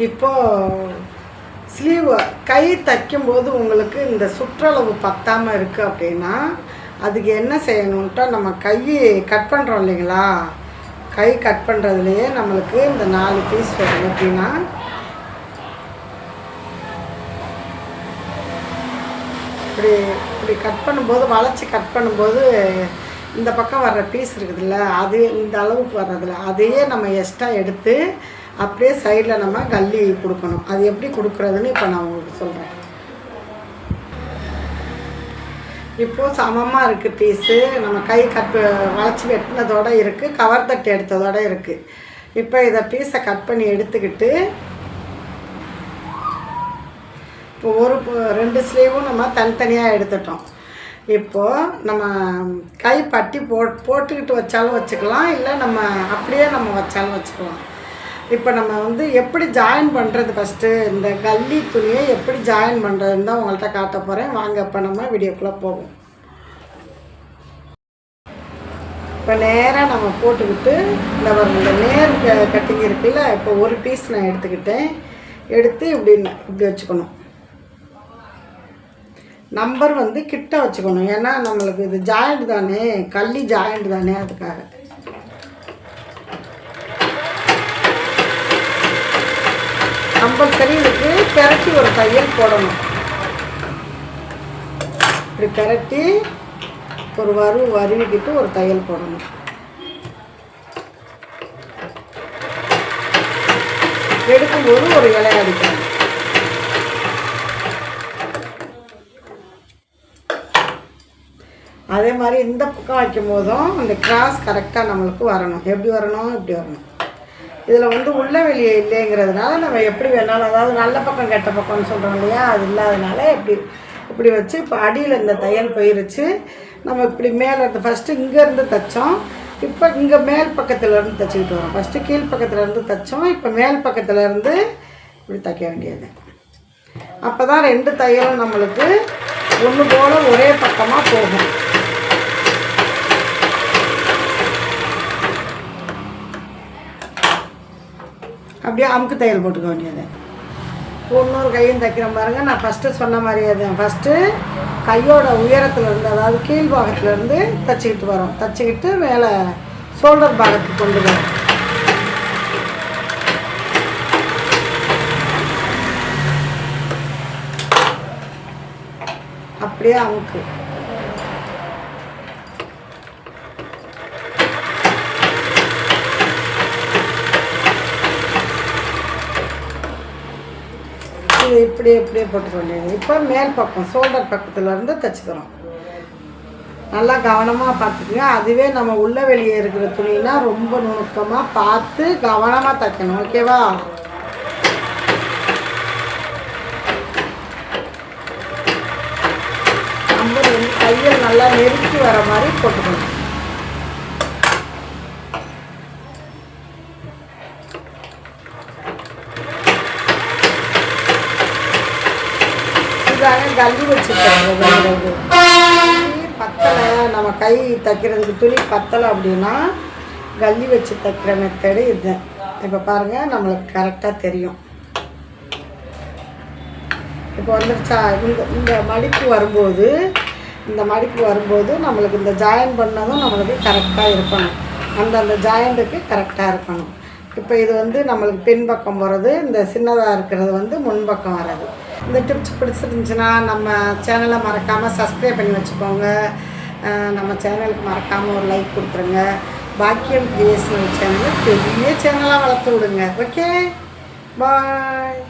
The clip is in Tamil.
இப்போது ஸ்லீவ் கை தைக்கும்போது உங்களுக்கு இந்த சுற்றளவு பத்தாமல் இருக்குது அப்படின்னா அதுக்கு என்ன செய்யணுன்ட்டா நம்ம கையை கட் பண்ணுறோம் இல்லைங்களா? கை கட் பண்ணுறதுலையே நம்மளுக்கு இந்த நாலு பீஸ் வரும். அப்படின்னா இப்படி இப்படி கட் பண்ணும்போது வளைச்சி கட் பண்ணும்போது இந்த பக்கம் வர்ற பீஸ் இருக்குதுல்ல அது இந்த அளவுக்கு வர்றதில்ல அதையே நம்ம எக்ஸ்ட்ரா எடுத்து அப்படியே சைடில் நம்ம கல்லி கொடுக்கணும். அது எப்படி கொடுக்குறதுன்னு இப்போ நான் உங்களுக்கு சொல்கிறேன் இப்போது சமமாக இருக்குது பீஸு நம்ம கை கட் வளைச்சி வெட்டினதோடு இருக்குது கவர் தட்டு எடுத்ததோடு இருக்குது இப்போ இதை பீஸை கட் பண்ணி எடுத்துக்கிட்டு இப்போ ஒரு ரெண்டு ஸ்லீவும் நம்ம தனித்தனியாக எடுத்துட்டோம். இப்போது நம்ம கை பட்டி போ போட்டுக்கிட்டு வச்சாலும் வச்சுக்கலாம் இல்லை நம்ம அப்படியே நம்ம வச்சாலும் வச்சுக்கலாம். இப்போ நம்ம வந்து எப்படி ஜாயின் பண்ணுறது ஃபஸ்ட்டு இந்த கல்லி துணியை எப்படி ஜாயின் பண்ணுறதுன்னு தான் உங்கள்கிட்ட காட்ட போகிறேன் வாங்க இப்போ நம்ம வீடியோக்குள்ளே போவோம். இப்போ நேராக நம்ம போட்டுக்கிட்டு இந்த ஒரு இந்த நேர் கட்டிங் இருக்குல்ல இப்போ ஒரு பீஸ் நான் எடுத்துக்கிட்டேன். எடுத்து இப்படி இப்படி வச்சுக்கணும். நம்பர் வந்து கிட்ட வச்சுக்கணும். ஏன்னா நம்மளுக்கு இது ஜாயிண்ட் தானே கள்ளி ஜாயிண்ட் தானே அதுக்காக. கம்பல்சரி இதுக்கு பெரட்டி ஒரு தையல் போடணும். இப்படி பெரட்டி ஒரு வரு வருவிக்கிட்டு ஒரு தையல் போடணும். எடுக்கும்போது ஒரு இலை அடிக்கணும். அதே மாதிரி இந்த பக்கம் வைக்கும் போதும் அந்த கிராஸ் கரெக்டாக நம்மளுக்கு வரணும். எப்படி வரணும்? இப்படி வரணும். இதில் வந்து உள்ள வெளியே இல்லைங்கிறதுனால நம்ம எப்படி வேணாலும் அதாவது நல்ல பக்கம் கெட்ட பக்கம்னு சொல்கிறோம் இல்லையா? அது இல்லாதனால இப்படி இப்படி வச்சு இப்போ அடியில் இந்த தையல் போயிருச்சு. நம்ம இப்படி மேலே இருந்து ஃபஸ்ட்டு இங்கேருந்து தைச்சோம். இப்போ இங்கே மேல் பக்கத்துலேருந்து தைச்சிக்கிட்டு வரோம். ஃபஸ்ட்டு கீழ் பக்கத்துலேருந்து தைச்சோம். இப்போ மேல் பக்கத்துலேருந்து இப்படி தைக்க வேண்டியது. அப்போ தான் ரெண்டு தையலும் நம்மளுக்கு ஒன்று போல் ஒரே பக்கமாக போகும். அப்படியே அமுக்கு தையல் போட்டுக்க வேண்டியது. இன்னொரு கையும் தைக்கிறேன் பாருங்க. நான் ஃபஸ்ட்டு சொன்ன மாதிரியே தான். ஃபஸ்ட்டு கையோட உயரத்துலேருந்து அதாவது கீழ் தைச்சிக்கிட்டு வரோம். தைச்சிக்கிட்டு மேலே ஷோல்டர் பாகத்துக்கு கொண்டு வரோம். அப்படியே அமுக்கு. இது இப்படி இப்படியே போட்டுக்க வேண்டியது. இப்போ மேல் பக்கம் ஷோல்டர் பக்கத்தில் இருந்து தைச்சிக்கிறோம். நல்லா கவனமாக பார்த்துக்குங்க. அதுவே நம்ம உள்ள வெளியே இருக்கிற துணினா ரொம்ப நுணுக்கமாக பார்த்து கவனமாக தைக்கணும். ஓகேவா நம்ம கையில் நல்லா நெருக்கி வர மாதிரி போட்டுக்கணும். இதாங்க கல்லி வச்சுருக்காங்க பத்தலை நம்ம கை தைக்கிறதுக்கு துணி பத்தலை அப்படின்னா கல்லி வச்சு தைக்கிற மெத்தடு இதுதான் இப்போ பாருங்கள் நம்மளுக்கு கரெக்டாக தெரியும். இப்போ வந்துருச்சா? இந்த இந்த மடிப்பு வரும்போது இந்த மடிப்பு வரும்போது நம்மளுக்கு இந்த ஜாயின் பண்ணதும் நம்மளுக்கு கரெக்டாக இருக்கணும். அந்தந்த ஜாயிண்ட்டுக்கு கரெக்டாக இருக்கணும். இப்போ இது வந்து நம்மளுக்கு பின்பக்கம் வர்றது இந்த சின்னதாக இருக்கிறது வந்து முன்பக்கம் வர்றது. இந்த டிப்ஸ் பிடிச்சிருந்துச்சுன்னா நம்ம சேனலை மறக்காமல் சப்ஸ்கிரைப் பண்ணி வச்சுக்கோங்க. நம்ம சேனலுக்கு மறக்காமல் ஒரு லைக் கொடுத்துருங்க. பாக்கியம் கிரியேஷனல் சேனலை பெரிய சேனலாக வளர்த்து விடுங்க. Okay bye